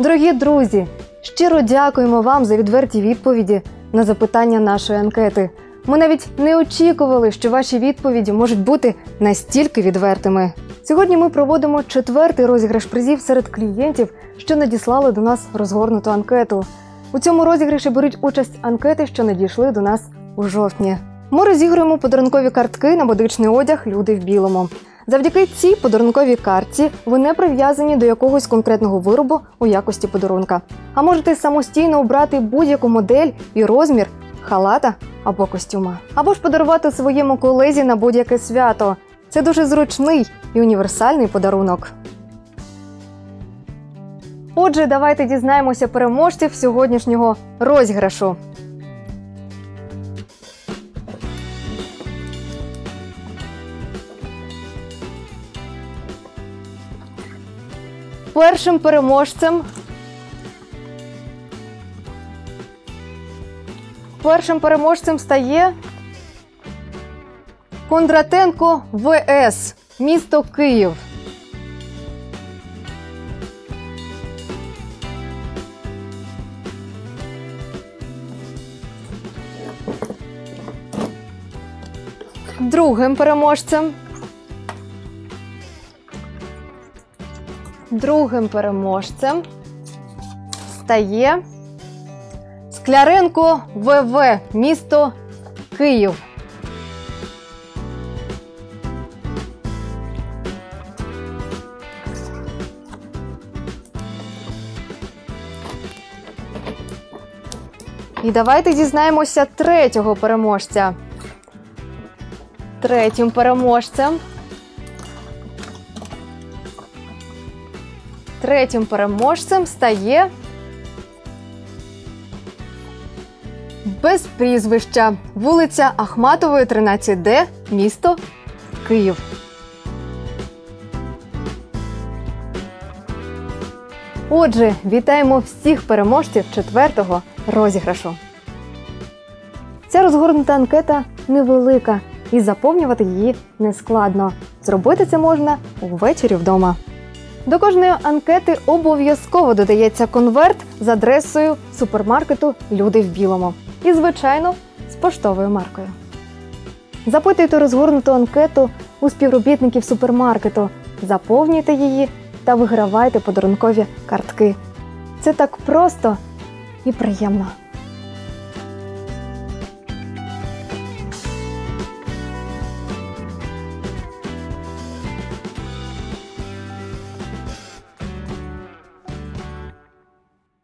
Дорогі друзі, щиро дякуємо вам за відверті відповіді на запитання нашої анкети. Ми навіть не очікували, що ваші відповіді можуть бути настільки відвертими. Сьогодні ми проводимо четвертий розіграш призів серед клієнтів, що надіслали до нас розгорнуту анкету. У цьому розіграші беруть участь анкети, що надійшли до нас у жовтні. Ми розігруємо подарункові картки на медичний одяг Люди в білому. Завдяки цій подарунковій картці ви не прив'язані до якогось конкретного виробу у якості подарунка, а можете самостійно обрати будь-яку модель і розмір халата або костюма, або ж подарувати своєму колезі на будь-яке свято. Це дуже зручний і універсальний подарунок. Отже, давайте дізнаємося переможців сьогоднішнього розіграшу. Першим переможцем. Першим переможцем стає Кондратенко ВС, місто Київ. Другим переможцем. Другим переможцем стає Скляренко ВВ, місто Київ. І давайте дізнаємося третього переможця. Третім переможцем. Третім переможцем стає без прізвища вулиця Ахматової, 13Д, місто Київ. Отже, вітаємо всіх переможців четвертого розіграшу. Ця розгорнута анкета невелика і заповнювати її нескладно. Зробити це можна увечері вдома. До кожної анкети обов'язково додається конверт з адресою супермаркету Люди в білому. І, звичайно, з поштовою маркою. Запитуйте розгорнуту анкету у співробітників супермаркету, заповнюйте її та вигравайте подарункові картки. Це так просто і приємно.